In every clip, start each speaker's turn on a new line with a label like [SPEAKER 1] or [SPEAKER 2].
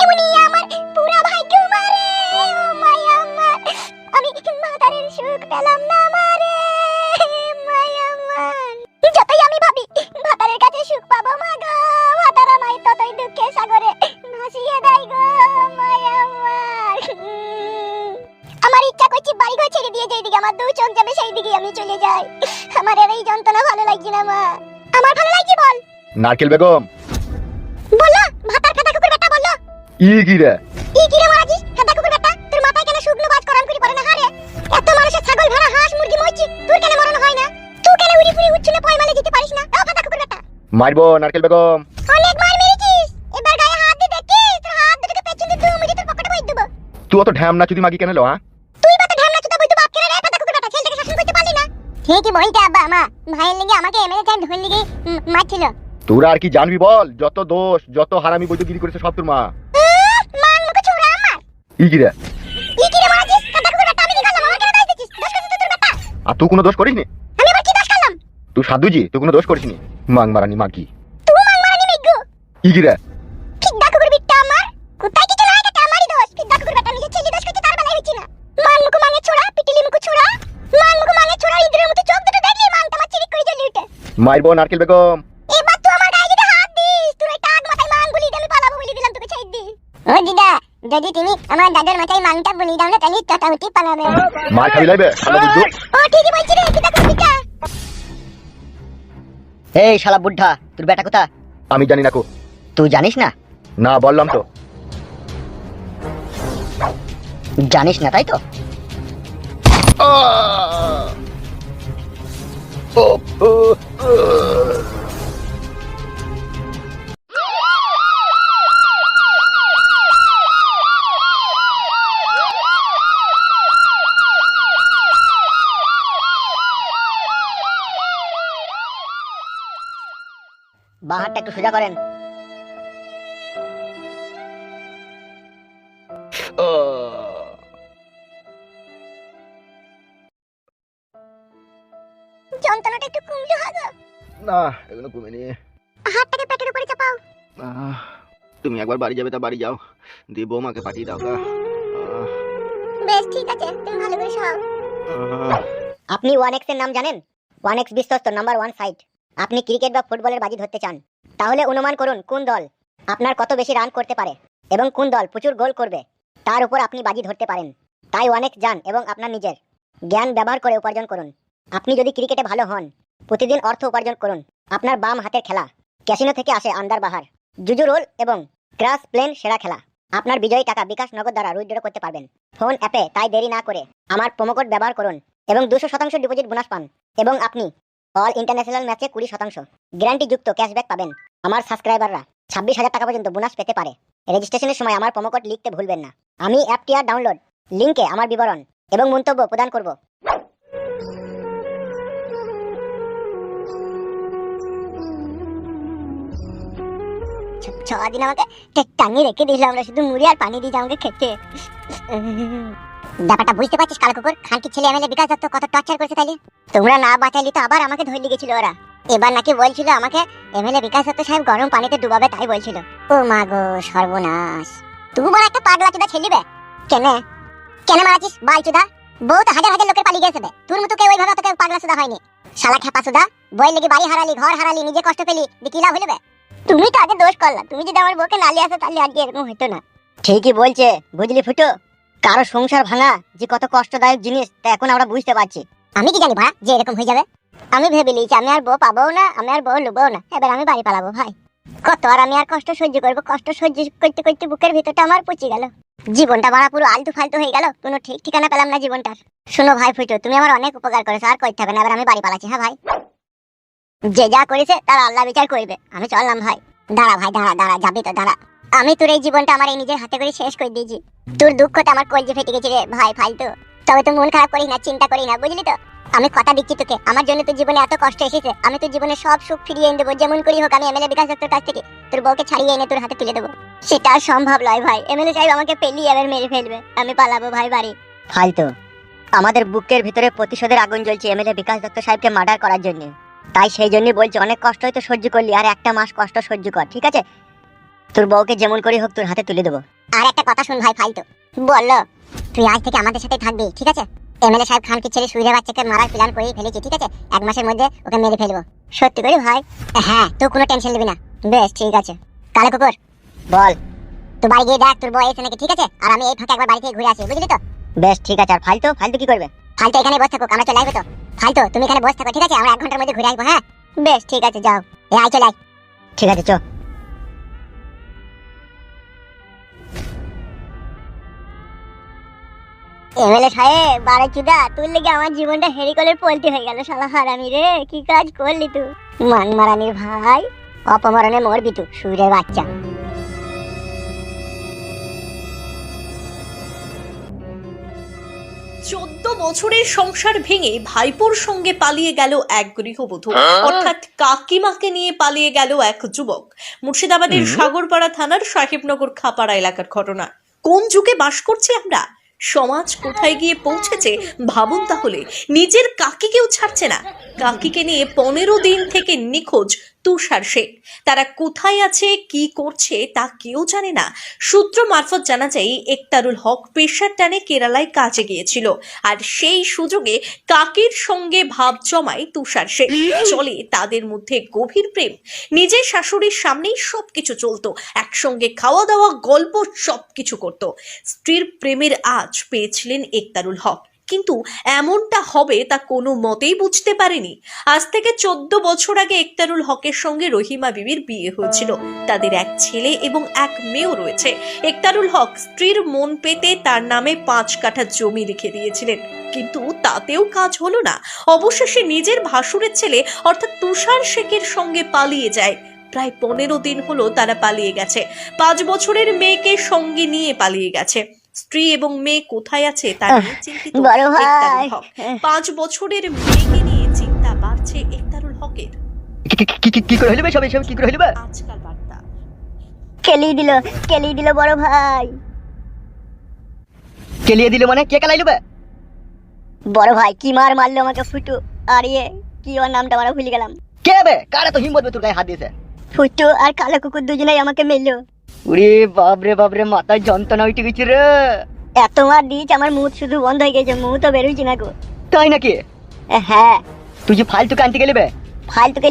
[SPEAKER 1] এমনি আমার দু চোখ যাবে সেই দিকে আমি চলে যাই। আমার এই যন্ত্রণা ভালো লাগছে না মা। আমার ভালো লাগছে বল।
[SPEAKER 2] নারকেল বেগম।
[SPEAKER 1] বলো ভাতার কথা কুকুর বেটা বলো
[SPEAKER 2] ই কি রে?
[SPEAKER 1] ই কি রে মারাজিস কুকুর বেটা? তোর মাথায় কেন শুকনো বাজ করাম করে পড়ে না হারে এত মানুষের ছাগল ভেড়া হাঁস মুরগি মরছি তোর কেন মরণ হয় না? তুই কেন উড়ি ফুড়ি উচ্ছলে পয়মালে যেতে পারিস না? ও হেদা কুকুর বেটা।
[SPEAKER 2] মারবো নারকেল বেগম।
[SPEAKER 1] অনেক মার মেরেছিস। এবার গায়ে হাত দিয়ে দেখিস? তোর হাত দুটোকে পেছন দিয়ে দুমুজি তোর পকেটে বই দেবো।
[SPEAKER 2] তুই অত ঢ্যাম না চুদি মাগি কেন লো হ্যাঁ?
[SPEAKER 1] ঠিকই বলতে আব্বা আমা ভাইয়ের লেগে আমাকে এমএলএ টাইম ধরে লেগে মারছিল।
[SPEAKER 2] তোরা আর কি জানবি বল? যত দোষ যত হারামি বৈদ্যগিরি করেছে সব তোর মা।
[SPEAKER 1] মান মুখে ছোড়া আমার।
[SPEAKER 2] ই কি রে?
[SPEAKER 1] ই কি রে মারাজিস হেদা কুকুর আমি কি করলাম? আমার কেন দায় দিছিস দোষ করছিস তোর বেটা।
[SPEAKER 2] আর তুই কোনো দোষ করিসনি?
[SPEAKER 1] আমি আবার কি দোষ করলাম?
[SPEAKER 2] তুই সাধুজি তুই কোনো দোষ করিসনি? মাং মারানি মাগি
[SPEAKER 1] তুই মান মারানি মিগু।
[SPEAKER 2] ই
[SPEAKER 1] জ্বলে
[SPEAKER 2] বোন নারকেল বেগম
[SPEAKER 1] এবার তুই আমার গায়ে যদি হাত দিস তুই ওই টাক মাথায় মান বলি আমি পালাবো বলে দিলাম তোকে ছেড়ে দি ও দিদা যদি তুমি আমার দাদার মাথায় মাংটা বলি দাও না তাহলে টাটাউটি পালাবে।
[SPEAKER 2] মার খাবি লাইবে শালা বুদ্ধু।
[SPEAKER 1] ও ঠিকই বলছি রে ফিদ্দা কুকুর বিট্টা
[SPEAKER 3] এই শালা বুদ্ধা তোর বেটা কোথা
[SPEAKER 2] আমি জানি না কো।
[SPEAKER 3] তুই জানিস না?
[SPEAKER 2] না বললাম তো।
[SPEAKER 3] জানিস না তাই তো। বাঁ একটু সোজা করেন।
[SPEAKER 1] যন্ত্রণাটা একটু কমলো হাগো
[SPEAKER 2] না এগুলো কমেনি।
[SPEAKER 1] হাতটাকে পেটের উপরে চাপাও।
[SPEAKER 2] তুমি একবার বাড়ি যাবে তা বাড়ি যাও। দিয়ে বৌমাকে পাঠিয়ে দাও
[SPEAKER 1] বেশ ঠিক আছে তুমি ভালো করে
[SPEAKER 3] আপনি ওয়ান এক্সের নাম জানেন? ওয়ান এক্স বিশ্বস্ত নাম্বার ওয়ান সাইট আপনি ক্রিকেট বা ফুটবলের বাজি ধরতে চান। তাহলে অনুমান করুন কোন দল আপনার কত বেশি রান করতে পারে এবং কোন দল প্রচুর গোল করবে। তার উপর আপনি বাজি ধরতে পারেন। তাই ওয়ান এক্স যান এবং আপনার নিজের জ্ঞান ব্যবহার করে উপার্জন করুন। আপনি যদি ক্রিকেটে ভালো হন, প্রতিদিন অর্থ উপার্জন করুন। আপনার বাম হাতের খেলা, ক্যাসিনো থেকে আসে আন্দার বাহার, জুজু রোল এবং ক্রাস প্লেন সেরা খেলা। আপনার বিজয়ী টাকা বিকাশ নগদ দ্বারা উইথড্র করতে পারবেন। ফোন অ্যাপে তাই দেরি না করে আমার প্রোমোকোড ব্যবহার করুন এবং দুশো শতাংশ ডিপোজিট বোনাস পান এবং আপনি অল ইন্টারন্যাশনাল ম্যাচে কুড়ি শতাংশ গ্যারান্টিযুক্ত ক্যাশব্যাক পাবেন। আমার সাবস্ক্রাইবাররা ছাব্বিশ হাজার টাকা পর্যন্ত বোনাস পেতে পারে। রেজিস্ট্রেশনের সময় আমার প্রোমোকোড লিখতে ভুলবেন না। আমি অ্যাপটি আর ডাউনলোড লিঙ্কে আমার বিবরণ এবং মন্তব্য প্রদান করব।
[SPEAKER 1] ছদিন আমাকে টাঙিয়ে রেখে দিল আমরা শুধু মুড়ি আর পানি দিয়ে আমাকে খেতে। ব্যাপারটা বুঝতে পারছিস, কালো কুকুর? খানকি ছেলে এমএলএ বিকাশ দত্ত কত টর্চার করেছে তাইলে? তোমরা না বাঁচাইলি তো আবার আমাকে ধরে গেছিল ওরা। এবার নাকি বলছিল আমাকে এমএলএ বিকাশ দত্ত সাহেব গরম পানিতে ডুবাবে তাই বলছিল। ও মা গো, সর্বনাশ। তুমি বড় একটা পাগলা চুদা ছেলিবে কেন? কেন মারাছিস, বাল চুদা? বউ তো হাজার হাজার লোকের পালিয়ে গেছে। তোর মতো কেউ ওইভাবে তোকে পাগলা সুদা হয়নি। শালা খেপা সুদা বই লেগে বাড়ি হারালি, ঘর হারালি, নিজে কষ্ট পেলি, দিয়ে কি লাভ হইলে বে? তুমি তো আগে দোষ করলা। তুমি যদি আমার বউকে নালি আসো, তাহলে আজকে এরকম হতো না।
[SPEAKER 3] ঠিকই বলছে, বুঝলি ফুটো? কারও সংসার ভাঙা যে কত কষ্টদায়ক জিনিস, তা এখন আমরা বুঝতে পারছি।
[SPEAKER 1] আমি কি জানি ভাড়া যে এরকম হয়ে যাবে? আমি ভেবে লিয়েছি আমি আর বউ পাবো না, আমি আর বউ লুবো না। এবার আমি বাড়ি পালাবো ভাই। কত আর আমি আর কষ্ট সহ্য করব, কষ্ট সহ্য করতে করতে বুকের ভিতরটা আমার পচে গেল। জীবনটা ভাড়া পুরো আলতু ফালতু হয়ে গেল, কোনো ঠিক ঠিকানা পেলাম না জীবনটার। শোনো ভাই ফুটো, তুমি আমার অনেক উপকার করেছ, আর করতে হবে না, এবার আমি বাড়ি পালাচ্ছি হ্যাঁ ভাই? যে যা করেছে তার আল্লাহ বিচার করবে। আমি চললাম ভাই। দাঁড়া ভাই, দাঁড়া দাঁড়া, যাবি তো, দাঁড়া। আমি তোর এই জীবনটা আমার এই নিজের হাতে করে শেষ করে দিয়েছি। তোর দুঃখটা আমার কলজে ফেটে গেছে রে ভাই, ফালতু। তবে তো মন খারাপ করিস না, চিন্তা করি না, বুঝলি তো? আমি কথা দিচ্ছি তোকে। আমার জন্য তোর জীবনে এত কষ্ট এসেছে। আমি তোর জীবনে সব সুখ ফিরিয়ে এনে দেবো, যেমন করি হোক, আমি এমএলএ বিকাশ দত্তর কাছ থেকে তোর বউকে ছাড়িয়ে এনে তোর হাতে তুলে দেবো। সেটা সম্ভব নয় ভাই। এমএলএ সাহেব আমাকে পেলি এবার মেরে ফেলবে। আমি পালাবো ভাই বাড়ি।
[SPEAKER 3] ফালতু। আমাদের বুকের ভিতরে প্রতিশোধের আগুন জ্বলছে এমএলএ বিকাশ দত্ত সাহেবকে মার্ডার করার জন্য। তাই সেই জন্যই বলছি অনেক কষ্ট হয়তো সহ্য করলি আর একটা মাস কষ্ট সহ্য কর ঠিক আছে? তোর বউকে যেমন করে হোক তোর হাতে তুলে দেবো।
[SPEAKER 1] আর একটা কথা শুন ভাই ফালতু। বলল তুই আজ থেকে আমাদের সাথে থাকবি ঠিক আছে? এমএলএ সাহেব খানকে ছেড়ে সুইরে বাচ্চাকে মারার প্ল্যান করেই ফেলেছি ঠিক আছে? এক মাসের মধ্যে ওকে মেরে ফেলব। সত্যি করে ভাই? হ্যাঁ তুই কোনো টেনশন নিবি না। বেশ ঠিক আছে। কালো কুকুর
[SPEAKER 3] বল।
[SPEAKER 1] তুই বাড়ি গিয়ে দেখ তোর বউ এসে নাকি ঠিক আছে? আর আমি এই ফাঁকে একবার বাড়ি থেকে ঘুরে আসি বুঝলি তো?
[SPEAKER 3] বেশ ঠিক আছে। আর ফালতু ফালতু কি করবে?
[SPEAKER 1] ফালতু এখানে বসে থাকো আমরা চলে আসব তো। ফালতু তুমি এখানে বসে থাকো ঠিক আছে? আমরা এক ঘণ্টার মধ্যে ঘুরে আসব হ্যাঁ? বেশ ঠিক আছে যাও। এ আয় চলে আয়।
[SPEAKER 3] ঠিক আছে চ।
[SPEAKER 1] এমএলএ সাহেব বারে চুদা তোর লেগে আমার জীবনটা হেরি করে পলটি হয়ে গেল শালা হারামি রে। কি কাজ করলি তুই? মান মারানির ভাই অপমরণে মরবি তুই সুরের বাচ্চা।
[SPEAKER 4] বছরের সংসার ভেঙে ভাইপোর সঙ্গে পালিয়ে গেল এক গৃহবধূ। অর্থাৎ কাকিমাকে নিয়ে পালিয়ে গেল এক যুবক। মুর্শিদাবাদের সাগরপাড়া থানার সাহেবনগর খাপাড়া এলাকার ঘটনা। কোন যুগে বাস করছি আমরা? সমাজ কোথায় গিয়ে পৌঁছেছে? ভাবুন তাহলে। নিজের কাকিকেও ছাড়ছে না। কাকিকে নিয়ে পনেরো দিন থেকে নিখোঁজ তুষার শেখ তারা কোথায় আছে, কি করছে, তা কেউ জানে না। সূত্র মারফত জানা যায়, একতারুল হক পেশার টানে কেরালায় কাজে গিয়েছিল। আর সেই সুযোগে কাকির সঙ্গে ভাব জমায় তুষার শেখ চলে তাদের মধ্যে গভীর প্রেম। নিজের শাশুড়ির সামনেই সবকিছু চলতো। একসঙ্গে খাওয়া দাওয়া গল্প, সবকিছু করত। স্ত্রীর প্রেমের আজ পেয়েছিলেন একতারুল হক। কিন্তু এমনটা হবে তা কোনো মতেই বুঝতে পারেনি। আজ থেকে চোদ্দ বছর আগে একতারুল হকের সঙ্গে রহিমা বিবির বিয়ে হয়েছিল। তাদের এক ছেলে এবং এক মেয়েও রয়েছে। একতারুল হক স্ত্রীর মন পেতে তার নামে পাঁচ কাঠা জমি লিখে দিয়েছিলেন। কিন্তু তাতেও কাজ হলো না। অবশেষে নিজের ভাসুরের ছেলে অর্থাৎ তুষার শেখের সঙ্গে পালিয়ে যায়। প্রায় পনেরো দিন হলো তারা পালিয়ে গেছে। পাঁচ বছরের মেয়েকে সঙ্গে নিয়ে পালিয়ে গেছে। স্ত্রী এবং মেয়ে কোথায় আছে তা নিয়ে চিন্তিত একতারুল হক। পাঁচ বছরের মেয়েকে নিয়ে চিন্তা বাড়ছে একতারুল হকের।
[SPEAKER 2] কি- কি- কি- কি- কি করে হইবে সব এসব কি করে
[SPEAKER 4] আজকাল বার্তা।
[SPEAKER 1] কেলি দিল কেলি দিল বড় ভাই।
[SPEAKER 2] কেলিয়ে দিলে মানে কে
[SPEAKER 1] বড় ভাই কি মার মারলো আমাকে ফুটু? আর ইয়ে কি ওর নামটা আমরা ভুলে গেলাম।
[SPEAKER 2] কে বে? কারে তো হিম্মত বে তোর গায়ে হাত দিয়েছে?
[SPEAKER 1] ফুটু আর কালো কুকুর দুজনেই আমাকে মেললো
[SPEAKER 2] উরে বাপরে বাপরে মাথায় যন্ত্রণা উঠে গেছে রে।
[SPEAKER 1] এত মার দিয়েছে আমার মুখ শুধু বন্ধ হয়ে গেছে মুখ তো বেরোইছে না গো।
[SPEAKER 2] তাই নাকি?
[SPEAKER 1] হ্যাঁ।
[SPEAKER 2] তুই যে ফালতু গেলে বে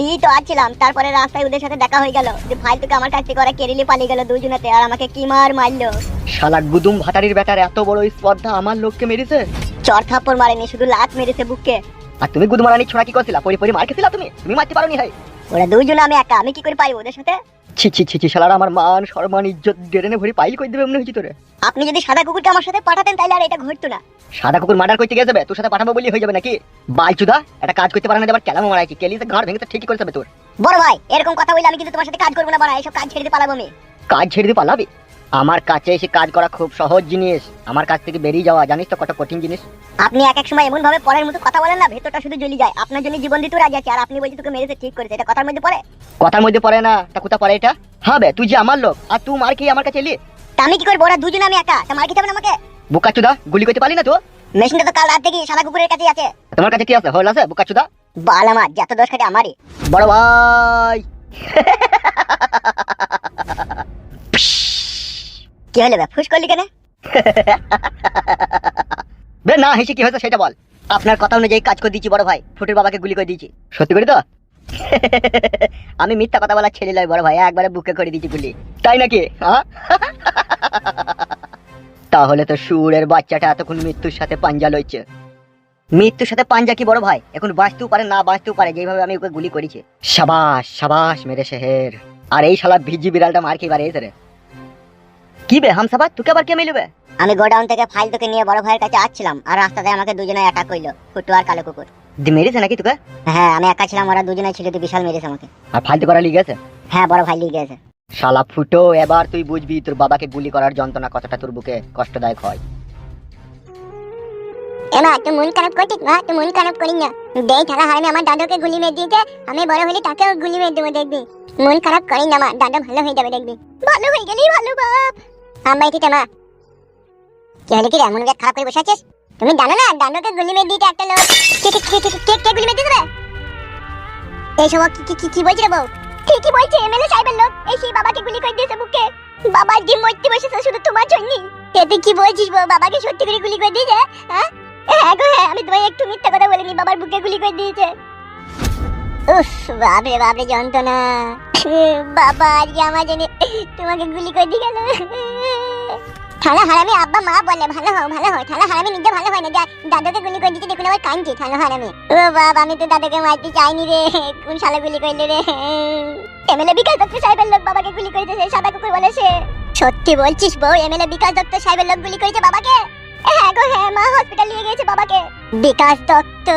[SPEAKER 1] লিই তো আসছিলাম তারপরে রাস্তায় ওদের সাথে দেখা হয়ে গেল যে আমার কাছ থেকে ওরা কেরিলে পালিয়ে গেল দুজনেতে আর আমাকে কি মার মারলো।
[SPEAKER 2] শালা গুদুম ভাতারির বেটার এত বড় স্পর্ধা আমার লোককে মেরেছে?
[SPEAKER 1] চর থাপ্পড় মারেনি শুধু লাত মেরেছে বুককে।
[SPEAKER 2] আর তুমি গুদমারানি ছোড়া কি করছিলা? পরি পরি মার খেছিলা তুমি? তুমি মারতে পারোনি হাই
[SPEAKER 1] ওরা দুজনে আমি একা আমি কি করে পারি ওদের সাথে?
[SPEAKER 2] ছি ছি ছি ছি শালারা আমার মান সম্মান ইজ্জত ডেরেনে ভরি পাইল কই দেবে এমনি তোরে?
[SPEAKER 1] আপনি যদি সাদা কুকুরটা আমার সাথে পাঠাতেন তাহলে আর এটা ঘটতো না।
[SPEAKER 2] সাদা কুকুর মার্ডার করতে গেছে যাবে তোর সাথে পাঠাবো বলি হয়ে যাবে নাকি? বাইচুদা একটা কাজ করতে পারে না আবার কেলামো মারাইছি কেলিতে ঘর ভেঙে তো ঠিকই করেছে বে তোর।
[SPEAKER 1] বড় ভাই এরকম কথা বলে আমি কিন্তু তোমার সাথে কাজ করব না বাড়া এইসব কাজ ছেড়ে দিয়ে পালাবো আমি।
[SPEAKER 2] কাজ ছেড়ে দিয়ে পালাবি? আমার কাছে এসে কাজ করা খুব সহজ জিনিস। আমার কাছ থেকে বেরিয়ে যাওয়া জানিস তো কত কঠিন জিনিস?
[SPEAKER 1] আপনি এক এক সময় এমন ভাবে পরের মতো কথা বলেন না ভেতরটা শুধু জ্বলি যায়। আপনার জন্য জীবন দিতে রাজি আছে আর আপনি বলছেন তোকে মেরেছে ঠিক করেছে। এটা কথার মধ্যে পড়ে?
[SPEAKER 2] কথার মধ্যে পড়ে না। তা কোথা পড়ে এটা? হ্যাঁ বে তুই যে আমার লোক আর তুই মার খেয়ে আমার কাছে এলি?
[SPEAKER 1] তা আমি কি করব? ওরা দুজনে আমি একা। তা মার খেতে হবে না আমাকে?
[SPEAKER 2] বুকাচুদা গুলি করতে পারলি না তো?
[SPEAKER 1] মেশিনটা তো কাল রাত থেকে সাদা কুকুরের কাছেই আছে।
[SPEAKER 2] তোমার কাছে কি আছে? হল আছে বুকাচুদা?
[SPEAKER 1] বাল আমার যত দোষ খাটে আমারই।
[SPEAKER 2] বড় ভাই!
[SPEAKER 1] কি হলো ফুস করলি কেন?
[SPEAKER 2] বে, না, হেসে কি হয়েছে সেটা বল। আপনার কথা অনুযায়ী কাজ করে দিয়েছি, বড় ভাই। ফুটের বাবাকে গুলি করে দিয়েছি। সত্যি করে তো? আমি মিথ্যা কথা বলার ছেলে লয় বড় ভাই। একবারে বুকে করে দিয়েছি গুলি। তাই নাকি? তাহলে তো সুরের বাচ্চাটা এতক্ষণ মৃত্যুর সাথে পাঞ্জা লইছে। মৃত্যুর সাথে পাঞ্জা কি, বড় ভাই? এখন বাঁচতেও পারে, না বাঁচতেও পারে, যেভাবে আমি ওকে গুলি করেছি। সাবাস সাবাস, মেরে শেহের। আর এই শালা ভিজি বিড়ালটা মার খেয়ে বাড়িয়েছে রে। কি বে হামসাবা তোকে আবার কে মিলবে
[SPEAKER 1] আমি গোডাউন থেকে ফাইল তোকে নিয়ে বড় ভাইয়ের কাছে আসছিলাম আর রাস্তাতে আমাকে দুজনে অ্যাটাক করল ফুটু আর কালো কুকুর।
[SPEAKER 2] দি মেরেছে নাকি তোকে?
[SPEAKER 1] হ্যাঁ আমি একা ছিলাম ওরা দুজনে ছিল তো বিশাল মেরেছে আমাকে।
[SPEAKER 2] আর ফালতু করা লিগে গেছে?
[SPEAKER 1] হ্যাঁ বড় ভাই লিয়ে গেছে।
[SPEAKER 2] শালা ফুটো এবার তুই বুঝবি তোর বাবাকে গুলি করার যন্ত্রণা কতটা তোর বুকে কষ্টদায়ক হয়।
[SPEAKER 1] এমা তুই মন খারাপ করছিস? মা তুই মন খারাপ করিস না। দেই থালা হারামি আমার দাদুকে গুলি মেরে দিয়েছে আমি বড় হলে তাকেও গুলি মেরে দেবো দেখবি। মন খারাপ করিস না মা দাদু ভালো হয়ে যাবে দেখবি। ভালো হয়ে গেলেই ভালো বাপ। কি বলছে সেই বাবাকে গুলি দিয়েছে বুকে। মরতে বসেছে শুধু কি বলছিস বাবাকে সত্যি করে গুলি দিয়েছে হ্যাঁ? হ্যাঁ গো হ্যাঁ আমি তোমায় একটু মিথ্যা কথা বলিনি, বাবার বুকে গুলি করে দিয়েছে। উফ, বাপরে বাপরে, যন্ত্রণা। বাবা, আজকে আমার জন্য তোমাকে গুলি করে দিয়ে গেল। থানা হারামি আব্বা মা বলে, ভালো হও ভালো হও। থানা হারামি নিজে ভালো হয় না। যা, দাদাকে গুলি করে দিচ্ছে দেখুন আবার কাঁদছে থানা হারামি। ও বাবা আমি তো দাদাকে মারতে চাইনি রে। কোন শালা গুলি করলে রে? এমএলএ বিকাশ দত্ত সাহেবের লোক বাবাকে গুলি করেছে সেই সাদা কুকুর বলে সে। সত্যি বলছিস বউ, এমএলএ বিকাশ দত্ত সাহেবের লোক গুলি করেছে বাবাকে? হ্যাঁ গো হ্যাঁ মা হসপিটাল নিয়ে গেছে বাবাকে। বিকাশ দত্ত।